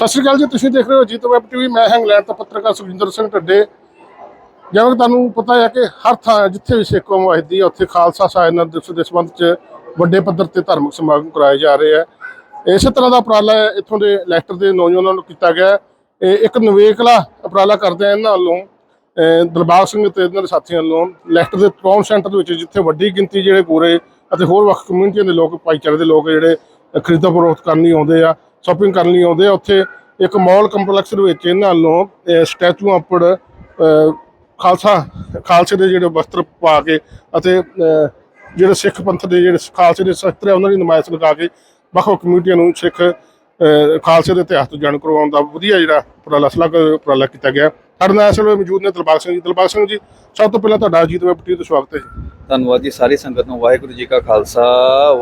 ਸਤਿ ਸ਼੍ਰੀ ਅਕਾਲ ਜੀ, ਤੁਸੀਂ ਦੇਖ ਰਹੇ ਹੋ ਜੀਤ ਵੈਬ ਟੀਵੀ, ਮੈਂ ਹਾਂ ਇੰਗਲੈਂਡ ਤੋਂ ਪੱਤਰਕਾਰ ਸੁਖਿੰਦਰ ਸਿੰਘ ਢੱਡੇ। ਜਿਵੇਂ ਕਿ ਤੁਹਾਨੂੰ ਪਤਾ ਹੈ ਕਿ ਹਰ ਥਾਂ ਜਿੱਥੇ ਵੀ ਸਿੱਖ ਕੌਮ ਵਸਦੀ ਹੈ, ਉੱਥੇ ਖਾਲਸਾ ਸਾਜਨਾ ਦਿਵਸ ਦੇ ਸੰਬੰਧ 'ਚ ਵੱਡੇ ਪੱਧਰ ਤੇ ਧਾਰਮਿਕ ਸਮਾਗਮ ਕਰਾਏ ਜਾ ਰਹੇ ਆ ਇਸੇ ਤਰ੍ਹਾਂ ਦਾ ਉਪਰਾਲਾ ਇੱਥੋਂ ਦੇ ਲੈਕਟਰ ਦੇ ਨੌਜਵਾਨਾਂ ਨੂੰ ਕੀਤਾ ਗਿਆ ਇਹ ਇੱਕ ਨਵੇਕਲਾ ਉਪਰਾਲਾ ਕਰਦੇ ਆ ਇਹਨਾਂ ਵੱਲੋਂ। ਅਹ ਸਿੰਘ ਤੇ ਇਹਨਾਂ ਦੇ ਸਾਥੀਆਂ ਵੱਲੋਂ ਲੈਕਟਰ ਦੇ ਟਾਊਨ ਸੈਂਟਰ ਦੇ ਵਿੱਚ ਜਿੱਥੇ ਵੱਡੀ ਗਿਣਤੀ ਜਿਹੜੇ ਪੂਰੇ ਅਤੇ ਹੋਰ ਵੱਖ ਕਮਿਊਨਿਟੀਆਂ ਦੇ ਲੋਕ, ਭਾਈਚਾਰੇ ਦੇ ਲੋਕ ਜਿਹੜੇ ਖਰੀਦੋ ਫਰੋਖਤ ਕਰਨ ਲਈ ਆਉਂਦੇ ਆ ਸ਼ਾਪਿੰਗ ਕਰਨ ਲਈ ਆਉਂਦੇ ਆ। ਉੱਥੇ ਇੱਕ ਮਾਲ ਕੰਪਲੈਕਸ ਦੇ ਵਿੱਚ ਇਹਨਾਂ ਵੱਲੋਂ ਸਟੈਚੂ ਉੱਪਰ ਖਾਲਸਾ, ਖਾਲਸੇ ਦੇ ਜਿਹੜੇ ਵਸਤਰ ਪਾ ਕੇ ਅਤੇ ਜਿਹੜੇ ਸਿੱਖ ਪੰਥ ਦੇ ਜਿਹੜੇ ਖਾਲਸੇ ਦੇ ਸ਼ਸਤਰ ਆ, ਉਹਨਾਂ ਦੀ ਨਮਾਇਸ਼ ਲਗਾ ਕੇ ਵੱਖ ਵੱਖ ਕਮਿਊਨਿਟੀਆਂ ਨੂੰ ਸਿੱਖ ਖਾਲਸੇ ਦੇ ਇਤਿਹਾਸ ਤੋਂ ਜਾਣੂ ਕਰਵਾਉਣ ਦਾ ਵਧੀਆ ਜਿਹੜਾ ਉਪਰਾਲਾ ਸਲਾਹ ਉਪਰਾਲਾ ਕੀਤਾ ਗਿਆ। ਸਾਡੇ ਨਾਲ ਇਸ ਵੇਲੇ ਮੌਜੂਦ ਨੇ ਦਿਲਬਾਗ ਸਿੰਘ ਜੀ। ਦਿਲਬਾਗ ਸਿੰਘ ਜੀ ਸਭ ਤੋਂ ਪਹਿਲਾਂ ਤੁਹਾਡਾ ਅਜੀਤ ਵੈਬ ਟੀਵੀ ਤੇ ਸਵਾਗਤ ਹੈ ਜੀ। ਧੰਨਵਾਦ ਜੀ ਸਾਰੀ ਸੰਗਤ ਨੂੰ ਵਾਹਿਗੁਰੂ ਜੀ ਕਾ ਖਾਲਸਾ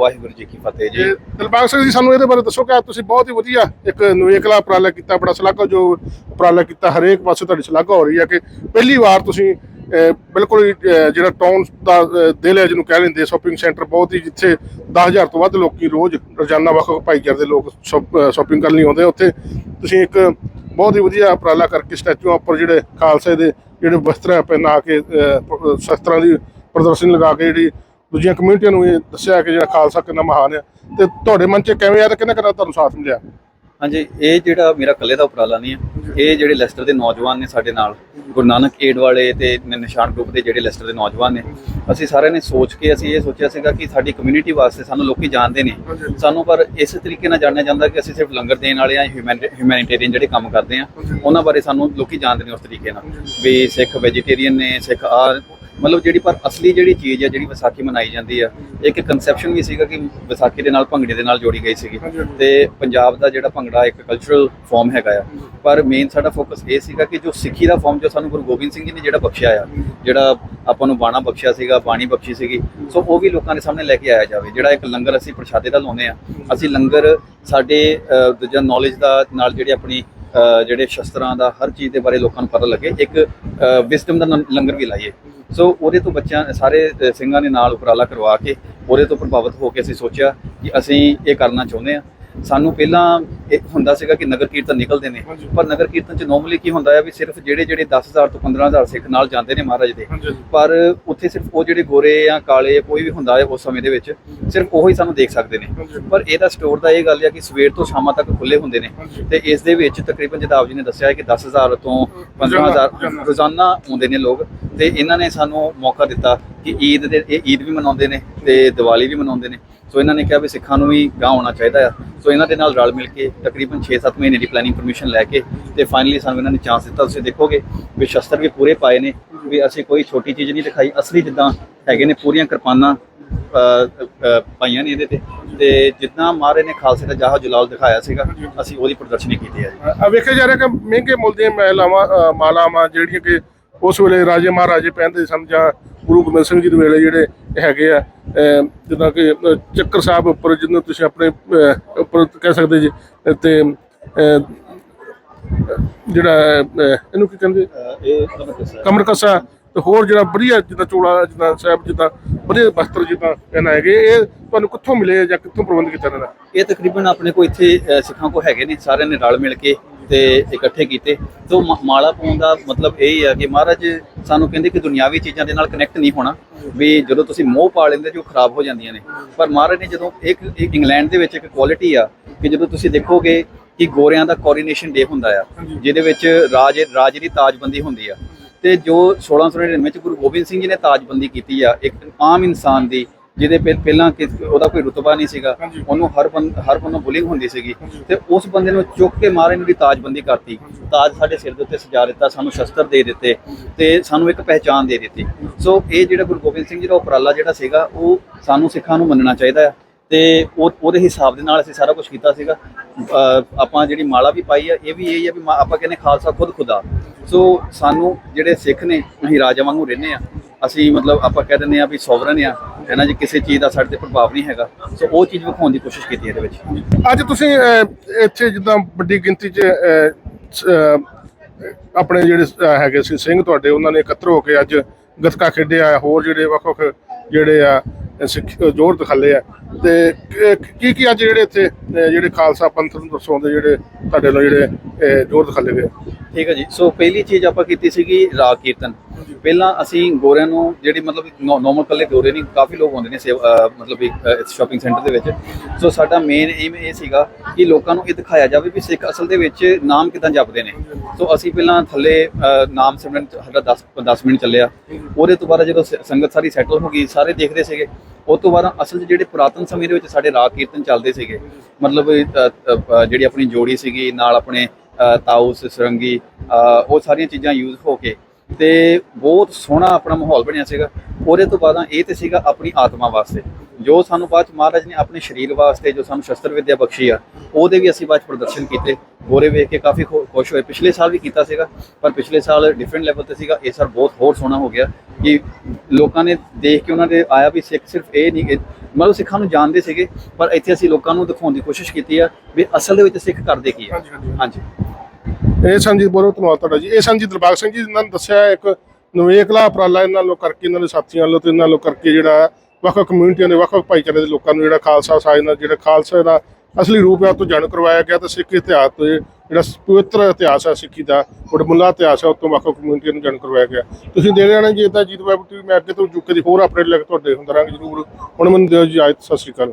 ਵਾਹਿਗੁਰੂ ਜੀ ਕੀ ਫਤਿਹ ਜੀ। ਦਿਲਬਾਗ ਸਿੰਘ ਜੀ ਸਾਨੂੰ ਇਹਦੇ ਬਾਰੇ ਦੱਸੋ ਕਿ ਤੁਸੀਂ ਬਹੁਤ ਹੀ ਵਧੀਆ ਇੱਕ ਨਵੇਕਲਾ ਉਪਰਾਲਾ ਕੀਤਾ ਬੜਾ ਸਲਾਘਾ ਜੋ ਉਪਰਾਲਾ ਕੀਤਾ ਹਰੇਕ ਪਾਸੇ ਤੁਹਾਡੀ ਸਲਾਘਾ ਹੋ ਰਹੀ ਹੈ ਕਿ ਪਹਿਲੀ ਵਾਰ ਤੁਸੀਂ ਬਿਲਕੁਲ ਜਿਹੜਾ ਟਾਊਨ ਦਾ ਦਿਲ ਹੈ ਜਿਹਨੂੰ ਕਹਿ ਲੈਂਦੇ ਸ਼ਾਪਿੰਗ ਸੈਂਟਰ ਬਹੁਤ ਹੀ ਜਿੱਥੇ 10000 ਤੋਂ ਵੱਧ ਲੋਕੀ ਰੋਜ਼ ਰੋਜ਼ਾਨਾ ਵੱਖ ਵੱਖ ਭਾਈਚਾਰੇ ਦੇ ਲੋਕ ਸ਼ਾਪਿੰਗ ਕਰਨ ਲਈ ਆਉਂਦੇ। ਉੱਥੇ ਤੁਸੀਂ ਇੱਕ ਬਹੁਤ ਹੀ ਵਧੀਆ ਉਪਰਾਲਾ ਕਰਕੇ ਸਟੈਚੂਆਂ ਉੱਪਰ ਜਿਹੜੇ ਖਾਲਸੇ ਦੇ ਜਿਹੜੇ ਵਸਤਰ ਪਹਿਨਾ ਕੇ ਸ਼ਸਤਰਾਂ ਦੀ ਪ੍ਰਦਰਸ਼ਨੀ ਲਗਾ ਕੇ ਜਿਹੜੀ ਦੂਜੀਆਂ ਕਮਿਊਨਿਟੀਆਂ ਨੂੰ ਇਹ ਦੱਸਿਆ ਕਿ ਜਿਹੜਾ ਖਾਲਸਾ ਕਿੰਨਾ ਮਹਾਨ ਹੈ ਤੇ ਤੁਹਾਡੇ ਮਨ 'ਚ ਕਿਵੇਂ ਆ ਤੇ ਕਿੰਨਾ ਕਿੰਨਾ ਤੁਹਾਨੂੰ ਸਾਥ ਮਿਲਿਆ? ਹਾਂਜੀ, ਇਹ ਜਿਹੜਾ ਮੇਰਾ ਇਕੱਲੇ ਦਾ ਉਪਰਾਲਾ ਨਹੀਂ ਹੈ ਇਹ ਜਿਹੜੇ ਲੈਸਟਰ ਦੇ ਨੌਜਵਾਨ ਨੇ ਸਾਡੇ ਨਾਲ, ਗੁਰੂ ਨਾਨਕ ਏਡ ਵਾਲੇ ਤੇ ਨਿਸ਼ਾਨ ਗਰੁੱਪ ਦੇ ਜਿਹੜੇ ਲੈਸਟਰ ਦੇ ਨੌਜਵਾਨ ਨੇ ਅਸੀਂ ਸਾਰਿਆਂ ਨੇ ਸੋਚ ਕੇ ਅਸੀਂ ਇਹ ਸੋਚਿਆ ਸੀਗਾ ਕਿ ਸਾਡੀ ਕਮਿਊਨਿਟੀ ਵਾਸਤੇ ਸਾਨੂੰ ਲੋਕੀ ਜਾਣਦੇ ਨੇ। ਸਾਨੂੰ ਪਰ ਇਸ ਤਰੀਕੇ ਨਾਲ ਜਾਣਿਆ ਜਾਂਦਾ ਕਿ ਅਸੀਂ ਸਿਰਫ ਲੰਗਰ ਦੇਣ ਵਾਲੇ ਆ ਹਿਊਮੈਨਿਟੇਰੀਅਨ ਜਿਹੜੇ ਕੰਮ ਕਰਦੇ ਆ ਉਹਨਾਂ ਬਾਰੇ ਸਾਨੂੰ ਲੋਕੀ ਜਾਣਦੇ ਨੇ ਉਸ ਤਰੀਕੇ ਨਾਲ। ਵੀ ਸਿੱਖ ਵੈਜੀਟੇਰੀਅਨ ਨੇ ਸਿੱਖ ਆ ਮਤਲਬ ਜਿਹੜੀ ਪਰ ਅਸਲੀ ਜਿਹੜੀ ਚੀਜ਼ ਹੈ ਜਿਹੜੀ ਵਿਸਾਖੀ ਮਨਾਈ ਜਾਂਦੀ ਆ ਇੱਕ ਕਨਸੈਪਸ਼ਨ ਵੀ ਸੀਗਾ ਕਿ ਵਿਸਾਖੀ ਦੇ ਨਾਲ ਭੰਗੜੇ ਦੇ ਨਾਲ ਜੋੜੀ ਗਈ ਸੀਗੀ। ਤੇ ਪੰਜਾਬ ਦਾ ਜਿਹੜਾ ਭੰਗੜਾ ਇੱਕ ਕਲਚਰਲ ਫਾਰਮ ਹੈਗਾ ਆ। ਪਰ ਮੇਨ ਸਾਡਾ ਫੋਕਸ ਇਹ ਸੀਗਾ ਕਿ ਜੋ ਸਿੱਖੀ ਦਾ ਫਾਰਮ ਜੋ ਸਾਨੂੰ ਗੁਰੂ ਗੋਬਿੰਦ ਸਿੰਘ ਜੀ ਨੇ ਜਿਹੜਾ ਬਖਸ਼ਿਆ ਆ ਜਿਹੜਾ ਆਪਾਂ ਨੂੰ ਬਾਣਾ ਬਖਸ਼ਿਆ ਸੀਗਾ ਬਾਣੀ ਬਖਸ਼ੀ ਸੀਗੀ ਸੋ ਉਹ ਵੀ ਲੋਕਾਂ ਦੇ ਸਾਹਮਣੇ ਲੈ ਕੇ ਆਇਆ ਜਾਵੇ। ਜਿਹੜਾ ਇੱਕ ਲੰਗਰ ਅਸੀਂ ਪ੍ਰਸ਼ਾਦੇ ਦਾ ਲਾਉਂਦੇ ਆ ਅਸੀਂ ਲੰਗਰ ਸਾਡੇ ਦੂਜਾ ਨੌਲੇਜ ਦਾ ਨਾਲ ਜਿਹੜੀ ਆਪਣੀ ਜਿਹੜੇ ਸ਼ਸਤਰਾਂ ਦਾ ਹਰ ਚੀਜ਼ ਦੇ ਬਾਰੇ ਲੋਕਾਂ ਨੂੰ ਪਤਾ ਲੱਗੇ, ਇੱਕ ਵਿਜ਼ਡਮ ਦਾ ਲੰਗਰ ਵੀ ਲਾਈਏ। ਸੋ ਉਹਦੇ ਤੋਂ ਬੱਚਿਆਂ, ਸਾਰੇ ਸਿੰਘਾਂ ਨੇ ਨਾਲ ਉਪਰਾਲਾ ਕਰਵਾ ਕੇ, ਉਹਦੇ ਤੋਂ ਪ੍ਰਭਾਵਿਤ ਹੋ ਕੇ ਅਸੀਂ ਸੋਚਿਆ ਕਿ ਅਸੀਂ ਇਹ ਕਰਨਾ ਚਾਹੁੰਦੇ ਆ ਸਾਨੂੰ ਪਹਿਲਾਂ ਇਹ ਹੁੰਦਾ ਸੀਗਾ ਕਿ ਨਗਰ ਕੀਰਤਨ ਨਿਕਲਦੇ ਨੇ। ਪਰ ਨਗਰ ਕੀਰਤਨ ਚ ਨਾਰਮਲੀ ਕੀ ਹੁੰਦਾ ਹੈ ਵੀ ਸਿਰਫ ਜਿਹੜੇ ਜਿਹੜੇ 10000 ਤੋਂ 15000 ਸਿੱਖ ਨਾਲ ਜਾਂਦੇ ਨੇ ਮਹਾਰਾਜ ਦੇ। ਪਰ ਉੱਥੇ ਸਿਰਫ ਉਹ ਜਿਹੜੇ ਗੋਰੇ ਜਾਂ ਕਾਲੇ ਕੋਈ ਵੀ ਹੁੰਦਾ ਹੈ ਉਸ ਸਮੇਂ ਦੇ ਵਿੱਚ ਸਿਰਫ ਉਹੀ ਸਾਨੂੰ ਦੇਖ ਸਕਦੇ ਨੇ। ਪਰ ਇਹਦਾ ਸਟੋਰ ਦਾ ਇਹ ਗੱਲ ਹੈ ਕਿ ਸਵੇਰ ਤੋਂ ਸ਼ਾਮਾਂ ਤੱਕ ਖੁੱਲੇ ਹੁੰਦੇ ਨੇ। ਤੇ ਇਸ ਦੇ ਵਿੱਚ ਤਕਰੀਬਨ ਜਦਾਬ ਜੀ ਨੇ ਦੱਸਿਆ ਹੈ ਕਿ 10000 ਤੋਂ 15000 ਰੋਜ਼ਾਨਾ ਆਉਂਦੇ ਨੇ ਲੋਕ। ਤੇ ਇਹਨਾਂ ਨੇ ਸਾਨੂੰ ਮੌਕਾ ਦਿੱਤਾ ਕਿ ਈਦ ਦੇ ਇਹ ਈਦ ਵੀ ਮਨਾਉਂਦੇ ਨੇ ਤੇ ਦੀਵਾਲੀ ਵੀ ਮਨਾਉਂਦੇ ਨੇ। ਸੋ ਇਹਨਾਂ ਨੇ ਕਿਹਾ ਵੀ ਸਿੱਖਾਂ ਨੂੰ ਵੀ ਗਾਂ ਹੋਣਾ ਚਾਹੀਦਾ ਆ। ਸੋ ਇਹਨਾਂ ਦੇ ਨਾਲ ਰਲ ਮਿਲ ਕੇ ਤਕਰੀਬਨ 6-7 ਮਹੀਨੇ ਦੀ ਪਲੈਨਿੰਗ ਪਰਮਿਸ਼ਨ ਲੈ ਕੇ ਤੇ ਫਾਈਨਲੀ ਸਾਨੂੰ ਇਹਨਾਂ ਨੇ ਚਾਂਸ ਦਿੱਤਾ। ਤੁਸੀਂ ਦੇਖੋਗੇ ਵੀ ਸ਼ਸਤਰ ਵੀ ਪੂਰੇ ਪਾਏ ਨੇ ਵੀ ਅਸੀਂ ਕੋਈ ਛੋਟੀ ਚੀਜ਼ ਨਹੀਂ ਦਿਖਾਈ। ਅਸਲੀ ਜਿੱਦਾਂ ਹੈਗੇ ਨੇ ਪੂਰੀਆਂ ਕਿਰਪਾਨਾਂ ਪਾਈਆਂ ਨੇ ਇਹਦੇ ਤੇ। ਤੇ ਜਿੱਦਾਂ ਮਹਾਰਾਜ ਨੇ ਖਾਲਸੇ ਦਾ ਜਾਹ ਜਲਾਲ ਦਿਖਾਇਆ ਸੀਗਾ ਅਸੀਂ ਉਹਦੀ ਪ੍ਰਦਰਸ਼ਨੀ ਕੀਤੀ ਹੈ। ਜੀ ਆ ਵੇਖਿਆ ਜਾ ਰਿਹਾ ਕਿ ਮਹਿੰਗੇ ਮੁੱਲ ਦੀਆਂ ਮਹਿਲਾਵਾਂ ਅ, ਮਾਲਾਵਾਂ ਜਿਹੜੀਆਂ ਕਿ ਉਸ ਵੇਲੇ ਰਾਜੇ ਮਹਾਰਾਜੇ ਪਹਿਨਦੇ ਸਨ ਜਾਂ ਗੁਰੂ ਗੋਬਿੰਦ ਸਿੰਘ ਜੀ ਦੇ ਵੇਲੇ ਜਿਹੜੇ ਹੈਗੇ ਆ ਜਿੱਦਾਂ ਕਿ ਚੱਕਰ ਸਾਹਿਬ ਉੱਪਰ ਜਿਹਨੂੰ ਤੁਸੀਂ ਆਪਣੇ ਉੱਪਰ ਕਹਿ ਸਕਦੇ ਜੀ ਤੇ ਜਿਹੜਾ ਇਹਨੂੰ ਕੀ ਕਹਿੰਦੇ? ਇਹ ਕਮਰ ਕੱਸਾ ਤੇ ਹੋਰ ਜਿਹੜਾ ਵਧੀਆ ਜਿੱਦਾਂ ਚੋਲਾ ਜਿੱਦਾਂ ਸਾਹਿਬ ਜਿੱਦਾਂ ਵਧੀਆ ਵਸਤਰ ਜਿੱਦਾਂ ਇਹਨਾਂ ਹੈਗੇ ਇਹ ਤੁਹਾਨੂੰ ਕਿੱਥੋਂ ਮਿਲੇ ਜਾਂ ਕਿੱਥੋਂ ਪ੍ਰਬੰਧ ਕੀਤਾ ਇਹਨਾਂ ਦਾ ਇਹ ਤਕਰੀਬਨ ਆਪਣੇ ਕੋ ਇੱਥੇ ਸਿੱਖਾਂ ਕੋ ਹੈਗੇ ਨੇ ਸਾਰਿਆਂ ਨੇ ਰਲ ਮਿਲ ਕੇ ਤੇ ਇਕੱਠੇ ਕੀਤੇ। ਤੋਂ ਮਾਲਾ ਪਾਉਣ ਦਾ ਮਤਲਬ ਇਹ ਹੀ ਆ ਕਿ ਮਹਾਰਾਜ ਸਾਨੂੰ ਕਹਿੰਦੇ ਕਿ ਦੁਨਿਆਵੀ ਚੀਜ਼ਾਂ ਦੇ ਨਾਲ ਕਨੈਕਟ ਨਹੀਂ ਹੋਣਾ ਵੀ ਜਦੋਂ ਤੁਸੀਂ ਮੋਹ ਪਾ ਲੈਂਦੇ ਜੋ ਖਰਾਬ ਹੋ ਜਾਂਦੀਆਂ ਨੇ। ਪਰ ਮਹਾਰਾਜ ਨੇ ਜਦੋਂ ਇੱਕ ਇੰਗਲੈਂਡ ਦੇ ਵਿੱਚ ਇੱਕ ਕੁਆਲਿਟੀ ਆ ਕਿ ਜਦੋਂ ਤੁਸੀਂ ਦੇਖੋਗੇ ਕਿ ਗੋਰਿਆਂ ਦਾ ਕੋਰੀਨੇਸ਼ਨ ਡੇ ਹੁੰਦਾ ਆ ਜਿਹਦੇ ਵਿੱਚ ਰਾਜ ਰਾਜ ਦੀ ਤਾਜਬੰਦੀ ਹੁੰਦੀ ਆ। ਤੇ ਜੋ 1699 ਚ ਗੁਰੂ ਗੋਬਿੰਦ ਸਿੰਘ ਜੀ ਨੇ ਤਾਜਬੰਦੀ ਕੀਤੀ ਆ ਇੱਕ ਆਮ ਇਨਸਾਨ ਦੀ ਜਿਹਦੇ ਪਹਿ- ਪਹਿਲਾਂ ਕਿ ਉਹਦਾ ਕੋਈ ਰੁਤਬਾ ਨਹੀਂ ਸੀਗਾ। ਉਹਨੂੰ ਹਰ ਬੰਦ ਹਰ ਬੰਨੋਂ ਬੁਲਿੰਗ ਹੁੰਦੀ ਸੀਗੀ। ਤੇ ਉਸ ਬੰਦੇ ਨੂੰ ਚੁੱਕ ਕੇ ਮਾਰੇ ਨੂੰ ਦੀ ਤਾਜਬੰਦੀ ਕਰਤੀ। ਤਾਜ ਸਾਡੇ ਸਿਰ ਦੇ ਉੱਤੇ ਸਜਾ ਦਿੱਤਾ ਸਾਨੂੰ ਸ਼ਸਤਰ ਦੇ ਦਿੱਤੇ ਤੇ ਸਾਨੂੰ ਇੱਕ ਪਹਿਚਾਨ ਦੇ ਦਿੱਤੀ। ਸੋ ਇਹ ਜਿਹੜਾ ਗੁਰੂ ਗੋਬਿੰਦ ਸਿੰਘ ਜੀ ਦਾ ਉਪਰਾਲਾ ਜਿਹੜਾ ਸੀਗਾ ਉਹ ਸਾਨੂੰ ਸਿੱਖਾਂ ਨੂੰ ਮੰਨਣਾ ਚਾਹੀਦਾ ਆ। ਤੇ ਉਹ ਉਹਦੇ ਹਿਸਾਬ ਦੇ ਨਾਲ ਅਸੀਂ ਸਾਰਾ ਕੁਝ ਕੀਤਾ ਸੀਗਾ। ਆਪਾਂ ਜਿਹੜੀ ਮਾਲਾ ਵੀ ਪਾਈ ਆ ਇਹ ਵੀ ਇਹ ਹੀ ਆ ਵੀ ਆਪਾਂ ਕਹਿੰਦੇ ਖਾਲਸਾ ਖੁਦ ਖੁਦਾ। ਸੋ ਸਾਨੂੰ ਜਿਹੜੇ ਸਿੱਖ ਨੇ ਅਸੀਂ ਰਾਜਾ ਵਾਂਗੂ ਰਹਿੰਦੇ ਆ ਅਸੀਂ ਮਤਲਬ ਆਪਾਂ ਕਹਿ ਦਿੰਦੇ ਆ ਵੀ ਸੋਵਰਨ ਆ ਇਹਨਾਂ 'ਚ ਕਿਸੇ ਚੀਜ਼ ਦਾ ਸਾਡੇ ਤੇ ਪ੍ਰਭਾਵ ਨਹੀਂ ਹੈਗਾ ਸੋ ਉਹ ਚੀਜ਼ ਵਿਖਾਉਣ ਦੀ ਕੋਸ਼ਿਸ਼ ਕੀਤੀ ਇਹਦੇ ਵਿੱਚ। ਅੱਜ ਤੁਸੀਂ ਅਹ, ਇੱਥੇ ਜਿੱਦਾਂ ਵੱਡੀ ਗਿਣਤੀ 'ਚ ਅਹ, ਸ- ਅਹ, ਆਪਣੇ ਜਿਹੜੇ ਅਹ, ਹੈਗੇ ਸੀ ਸਿੰਘ ਤੁਹਾਡੇ ਉਹਨਾਂ ਨੇ ਇਕੱਤਰ ਹੋ ਕੇ ਅੱਜ ਗੱਤਕਾ ਖੇਡਿਆ ਹੋਰ ਜਿਹੜੇ ਵੱਖ ਵੱਖ ਜਿਹੜੇ ਆ ਸਿੱਖ ਜ਼ੋਰ ਦਿਖਾਲੇ ਆ। ਤੇ ਕੀ ਕੀ ਅੱਜ ਜਿਹੜੇ ਇੱਥੇ ਅਹ ਜਿਹੜੇ ਖਾਲਸਾ ਪੰਥ ਨੂੰ ਦਰਸਾਉਂਦੇ ਜਿਹੜੇ ਤੁਹਾਡੇ ਨਾਲ ਜਿਹੜੇ ਅਹ ਜੋਰ ਦਿਖਾਲੇ ਗਏ ਠੀਕ ਹੈ ਜੀ? ਸੋ ਪਹਿਲੀ ਚੀਜ਼ ਆਪਾਂ ਕੀਤੀ ਸੀਗੀ ਰਾਗ ਕੀਰਤਨ। ਪਹਿਲਾਂ ਅਸੀਂ ਗੋਰਿਆਂ ਨੂੰ ਜਿਹੜੀ ਮਤਲਬ ਨੋਰਮਲ ਕੱਲੇ ਗੋਰੇ ਨਹੀਂ ਕਾਫੀ ਲੋਕ ਆਉਂਦੇ ਨੇ ਮਤਲਬ ਇੱਕ ਇਸ ਸ਼ਾਪਿੰਗ ਸੈਂਟਰ ਦੇ ਵਿੱਚ। ਸੋ ਸਾਡਾ ਮੇਨ ਏਮ ਇਹ ਸੀਗਾ ਕਿ ਲੋਕਾਂ ਨੂੰ ਇਹ ਦਿਖਾਇਆ ਜਾਵੇ ਵੀ ਸਿੱਖ ਅਸਲ ਦੇ ਵਿੱਚ ਨਾਮ ਕਿਦਾਂ ਜਪਦੇ ਨੇ। ਸੋ ਅਸੀਂ ਪਹਿਲਾਂ ਥੱਲੇ ਨਾਮ ਸਿਮਰਨ ਸਾਡਾ 10 10 ਮਿੰਟ ਚੱਲਿਆ। ਉਹਦੇ ਤੋਂ ਬਾਅਦ ਜਦੋਂ ਸੰਗਤ ਸਾਰੀ ਸੈਟਲ ਹੋ ਗਈ ਸਾਰੇ ਦੇਖਦੇ ਸੀਗੇ। ਉਸ ਤੋਂ ਬਾਅਦ ਅਸਲ ਜਿਹੜੇ ਪੁਰਾਤਨ ਸਮੇਂ ਦੇ ਵਿੱਚ ਸਾਡੇ ਰਾਗ ਕੀਰਤਨ ਚੱਲਦੇ ਸੀਗੇ ਮਤਲਬ ਜਿਹੜੀ ਆਪਣੀ ਜੋੜੀ ਸੀਗੀ ਨਾਲ ਆਪਣੇ ਤਾਊਸ ਸਰੰਗੀ ਉਹ ਸਾਰੀਆਂ ਚੀਜ਼ਾਂ ਯੂਜ਼ ਹੋ ਕੇ ਤੇ ਬਹੁਤ ਸੋਹਣਾ ਆਪਣਾ ਮਾਹੌਲ ਬਣਿਆ ਸੀਗਾ। ਉਹਦੇ ਤੋਂ ਬਾਅਦ ਇਹ ਤੇ ਸੀਗਾ ਆਪਣੀ ਆਤਮਾ ਵਾਸਤੇ। ਜੋ ਸਾਨੂੰ ਬਾਅਦ ਚ ਮਹਾਰਾਜ ਨੇ ਆਪਣੇ ਸਰੀਰ ਵਾਸਤੇ ਜੋ ਸਾਨੂੰ ਸ਼ਸਤਰ ਵਿਦਿਆ ਬਖਸ਼ੀ ਆ ਉਹਦੇ ਵੀ ਅਸੀਂ ਬਾਅਦ 'ਚ ਪ੍ਰਦਰਸ਼ਨ ਕੀਤੇ। ਗੋਰੇ ਵੇਖ ਕੇ ਕਾਫੀ ਖੁਸ਼ ਹੋਏ। ਪਿਛਲੇ ਸਾਲ ਵੀ ਕੀਤਾ ਸੀਗਾ ਪਰ ਪਿਛਲੇ ਸਾਲ ਡਿਫਰੈਂਟ ਲੈਵਲ ਤੇ ਸੀਗਾ। ਇਸ ਸਾਲ ਬਹੁਤ ਹੋਰ ਸੋਹਣਾ ਹੋ ਗਿਆ ਕਿ ਲੋਕਾਂ ਨੇ ਦੇਖ ਕੇ ਉਹਨਾਂ ਦੇ ਆਇਆ ਵੀ ਸਿੱਖ ਸਿਰਫ ਇਹ ਨਹੀਂ ਕਿ ਮਤਲਬ ਸਿੱਖਾਂ ਨੂੰ ਜਾਣਦੇ ਸੀਗੇ ਪਰ ਇੱਥੇ ਅਸੀਂ ਲੋਕਾਂ ਨੂੰ ਦਿਖਾਉਣ ਦੀ ਕੋਸ਼ਿਸ਼ ਕੀਤੀ ਆ ਵੀ ਅਸਲ ਦੇ ਵਿੱਚ ਸਿੱਖ ਕਰਦੇ ਕੀ ਆ। ਹਾਂਜੀ। ਇਹ ਸੰਜੀਤ ਬਹੁਤ ਧੰਨਵਾਦ ਤੁਹਾਡਾ ਜੀ। ਇਹ ਸੰਜੀਤ ਦਿਲਬਾਗ ਸਿੰਘ ਜੀ ਇਹਨਾਂ ਨੇ ਦੱਸਿਆ ਇੱਕ ਨਵੇਕਲਾ ਉਪਰਾਲਾ ਇਹਨਾਂ ਵੱਲੋਂ ਕਰਕੇ, ਇਹਨਾਂ ਦੇ ਸਾਥੀਆਂ ਵੱਲੋਂ ਤੇ ਇਹਨਾਂ ਲੋਕ ਕਰਕੇ ਜਿਹੜਾ ਵੱਖ-ਵੱਖ ਕਮਿਊਨਿਟੀਆਂ ਦੇ ਵੱਖ-ਵੱਖ ਭਾਈਚਾਰੇ ਦੇ ਲੋਕਾਂ ਨੂੰ ਜਿਹੜਾ ਖਾਲਸਾ ਸਾਜ ਨਾਲ, ਜਿਹੜਾ ਖਾਲਸਾ ਦਾ ਅਸਲੀ ਰੂਪ ਹੈ, ਉਹ ਤੋਂ ਜਾਣੂ ਕਰਵਾਇਆ ਗਿਆ ਤੇ ਸਿੱਖ ਇਤਿਹਾਸ ਤੋਂ ਜਿਹੜਾ ਪਵਿੱਤਰ ਇਤਿਹਾਸ ਹੈ, ਸਿੱਖੀ ਦਾ ਬੜਮੁੱਲਾ ਇਤਿਹਾਸ ਹੈ, ਉਹ ਤੋਂ ਵੱਖ-ਵੱਖ ਕਮਿਊਨਿਟੀਆਂ ਨੂੰ ਜਾਣੂ ਕਰਵਾਇਆ ਗਿਆ। ਤੁਸੀਂ ਦੇ ਲੈਣਾ ਜੀ, ਇਹ ਤਾਂ ਜੀਤ ਵੈਬ ਟੀਵੀ ਮੈਂ ਅੱਗੇ ਤੋਂ ਜੁਕੇ ਦੀ ਹੋਰ ਅਪਡੇਟ ਲੈ ਕੇ ਤੁਹਾਡੇ ਹੁੰਦਾ ਰਹਾਂਗੇ ਜਰੂਰ। ਹੁਣ ਮੈਨੂੰ ਦਿਓ ਜੀ ਆਇਤ ਸਤਿ ਸ਼੍ਰੀ ਅਕਾਲ।